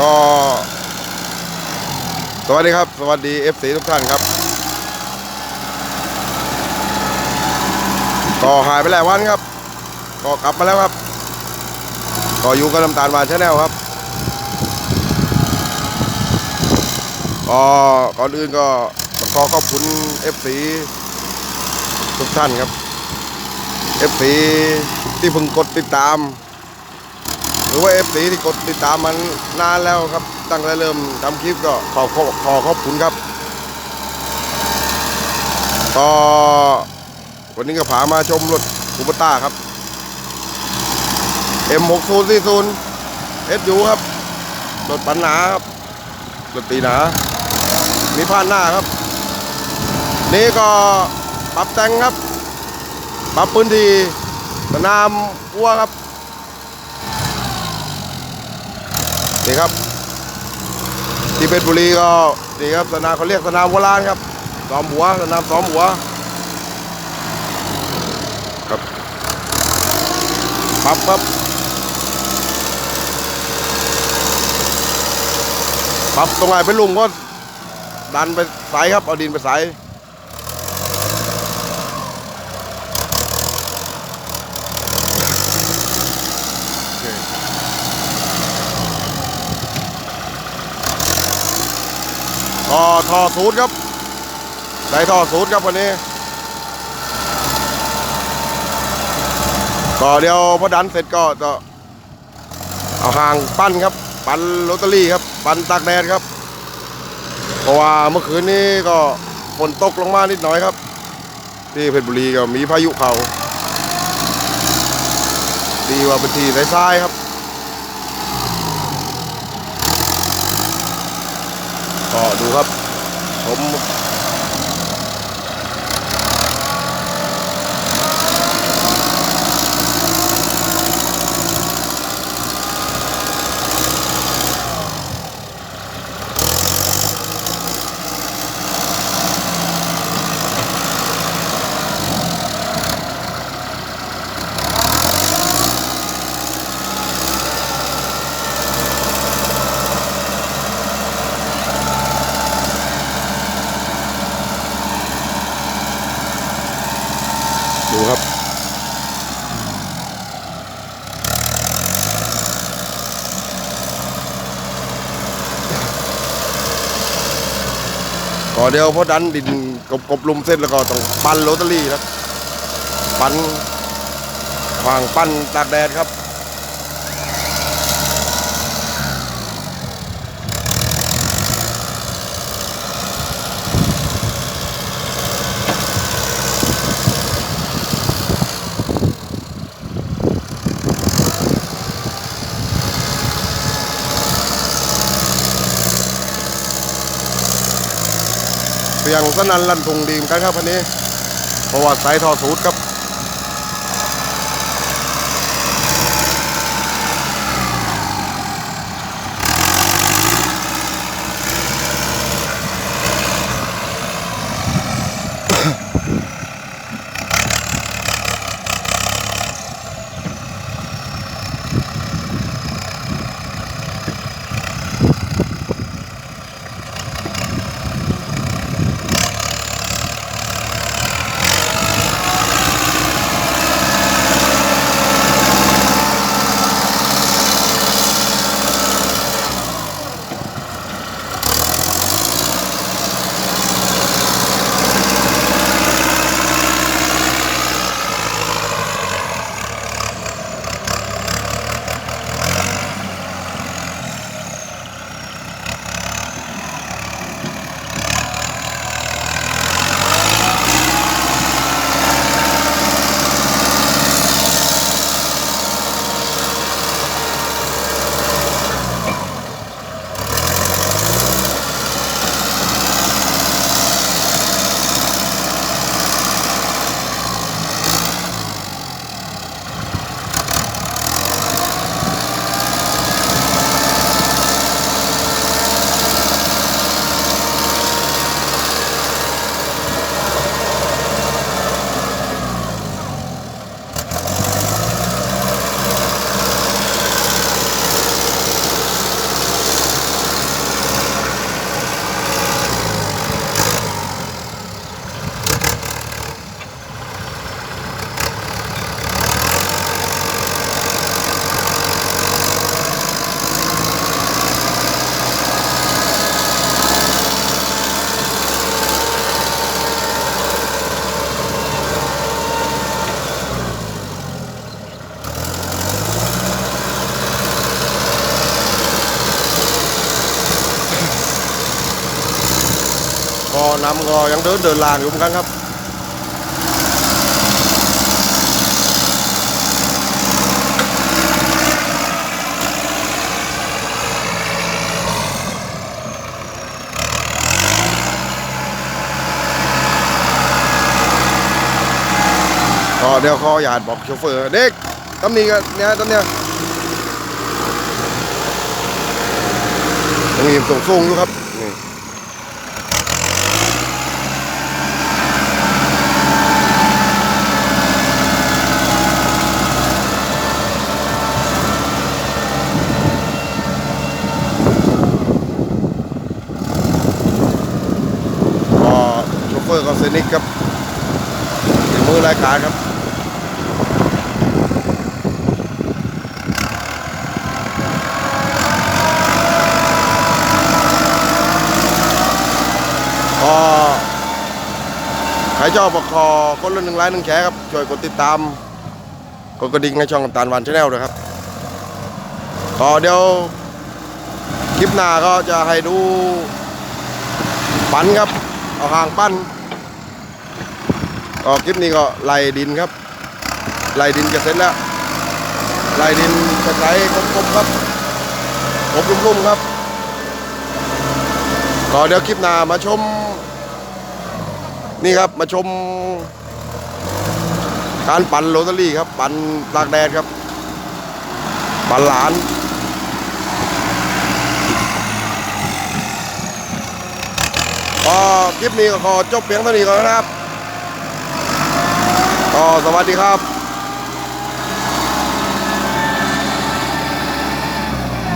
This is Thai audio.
ก็ สวัสดีครับ สวัสดี FC ทุกท่านครับ ก็หายไปหลายวันครับ ก็กลับมาแล้วครับ ก็อยู่กับน้ำตาลวานชาแนลครับ ก็ก่อนอื่นก็ต้องขอขอบคุณ FC ทุกท่านครับ FC ที่เพิ่งกดติดตาม หรือว่า FC ที่กดติดตามมันนานแล้วครับ ตั้งแต่เริ่มทำคลิปก็ขอขอขอขอบคุณครับก็วันนี้ก็พามาชมรถคูปต้าครับ M6040 SU ครับรถปันหนาครับรถตีหนา มีผ่านหน้าครับ นี่ก็ปรับแต่งครับ ปรับพื้นที่สนามวัวครับ นี่ครับ ที่เพชรบุรีก็นี่ครับสนามเขาเรียกสนามโบราณครับซ้อมหัวสนามซ้อมหัวครับปรับครับปรับตรงไหนเป็นลุมก็ดันไปใสครับเอาดินไปสก็ ท่อสูตรครับใส่ท่อสูตรครับวันนี้ก็เดี๋ยวพอดันเสร็จก็จะเอาหางปั้นครับ ปั้นลอตเตอรี่ครับ ปั้นตากแดดครับ เพราะว่าเมื่อคืนนี้ก็ฝนตกลงมานิดหน่อยครับ ที่เพชรบุรีก็มีพายุเขาดีว่าเป็นที่ทรายๆครับ ก็ดูครับ ผม ดูครับก็เดียวพอดันดินกบกบลุมเส้นแล้วก็ต้องปั้นโรตารี่นะ ปั้นวางปั้นตากแดดครับ เสียงสนั่นลั่นทุงดีเหมือนกันครับวันนี้เพราะว่าสายทอสูตรครับ นำก็ยังเดินเดินลางอยู่เหมือนกันครับก็เดี๋ยวขออยาตบอกโชเฟอร์เด็กตำหนี้กันเนี่ยตำเนี่ยยังมีส่งส่งๆอยู่ครับนี่ก็ เฟอร์ก็เซนิกครับถึงมือรายการครับก็ใครชอบประคอคนละหนึ่งไลค์หนึ่งแชร์ครับ ช่วยกดติดตาม กดกระดิ่งในช่องกัปตันวันชาแนลด้วยครับก็เดี๋ยวคลิปหน้าก็จะให้ดูปั้นครับ เอาหางปั้น ก็คลิปนี้ก็ไล่ดินครับไล่ดินจะเสร็จแล้วไล่ดินจะใช้ครบๆครับครบรุ่มๆครับก็เดี๋ยวคลิปหน้ามาชม นี่ครับมาชม การปั่นโรตารี่ครับ ปั่นตากแดดครับ ปั่นหลานก็คลิปนี้ก็ขอจบเพียงเท่านี้ก่อนนะครับ ก็สวัสดีครับ